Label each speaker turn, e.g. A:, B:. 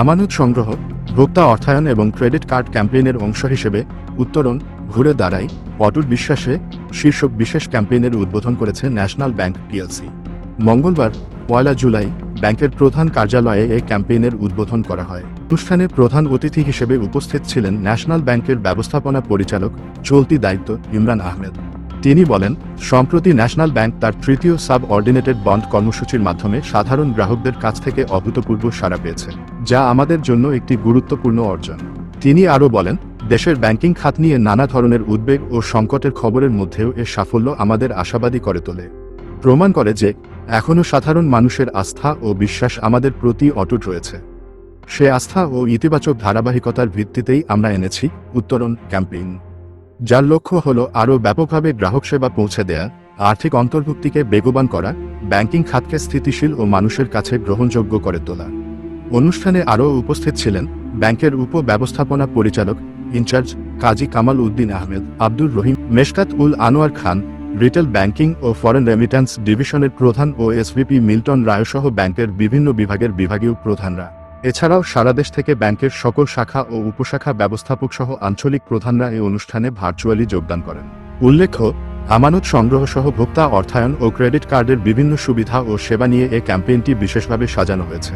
A: আমানত সংগ্রহ, ভোক্তা অর্থায়ন এবং ক্রেডিট কার্ড ক্যাম্পেইনের অংশ হিসেবে উত্তরণ ঘুরে দাঁড়াই অটুট বিশ্বাসে শীর্ষক বিশেষ ক্যাম্পেইনের উদ্বোধন করেছে ন্যাশনাল ব্যাংক পিএলসি মঙ্গলবার, পয়লা জুলাই, ব্যাংকের প্রধান কার্যালয়ে এই ক্যাম্পেইনের উদ্বোধন করা হয়। অনুষ্ঠানে প্রধান অতিথি হিসেবে উপস্থিত ছিলেন ন্যাশনাল ব্যাংকের ব্যবস্থাপনা পরিচালক, চলতি দায়িত্ব ইমরান আহমেদ। তিনি বলেন, সম্প্রতি ন্যাশনাল ব্যাংক তার তৃতীয় সাব অর্ডিনেটেড বন্ড কর্মসূচির মাধ্যমে সাধারণ গ্রাহকদের কাছ থেকে অভূতপূর্ব সাড়া পেয়েছে, যা আমাদের জন্য একটি গুরুত্বপূর্ণ অর্জন। তিনি আরও বলেন, দেশের ব্যাংকিং খাত নিয়ে নানা ধরনের উদ্বেগ ও সংকটের খবরের মধ্যেও এর সাফল্য আমাদের আশাবাদী করে তোলে। প্রমাণ করে যে এখনও সাধারণ মানুষের আস্থা ও বিশ্বাস আমাদের প্রতি অটুট রয়েছে। সে আস্থা ও ইতিবাচক ধারাবাহিকতার ভিত্তিতেই আমরা এনেছি উত্তরণ ক্যাম্পেইন। যার লক্ষ্য হল আরও ব্যাপকভাবে গ্রাহক সেবা পৌঁছে দেয়া, আর্থিক অন্তর্ভুক্তিকে বেগবান করা, ব্যাংকিং খাতকে স্থিতিশীল ও মানুষের কাছে গ্রহণযোগ্য করে তোলা। অনুষ্ঠানে আরও উপস্থিত ছিলেন ব্যাংকের উপ ব্যবস্থাপনা পরিচালক in charge Kazi Kamal Uddin Ahmed, Abdur Rahim, Meshkat Ul Anwar Khan, retail banking O foreign remittance ডিভিশনের প্রধান ও এসভিপি মিল্টন রায়সহ ব্যাংকের বিভিন্ন বিভাগের বিভাগীয় প্রধানরা। এছাড়াও সারা দেশ থেকে ব্যাংকের সকল শাখা ও উপশাখা ব্যবস্থাপক সহ আঞ্চলিক প্রধানরা এই অনুষ্ঠানে ভার্চুয়ালি যোগদান করেন। উল্লেখ্য, আমানত সংগ্রহ সহ ভোক্তা অর্থায়ন ও ক্রেডিট কার্ডের বিভিন্ন সুবিধা ও সেবা নিয়ে এ ক্যাম্পেইনটি বিশেষভাবে সাজানো হয়েছে।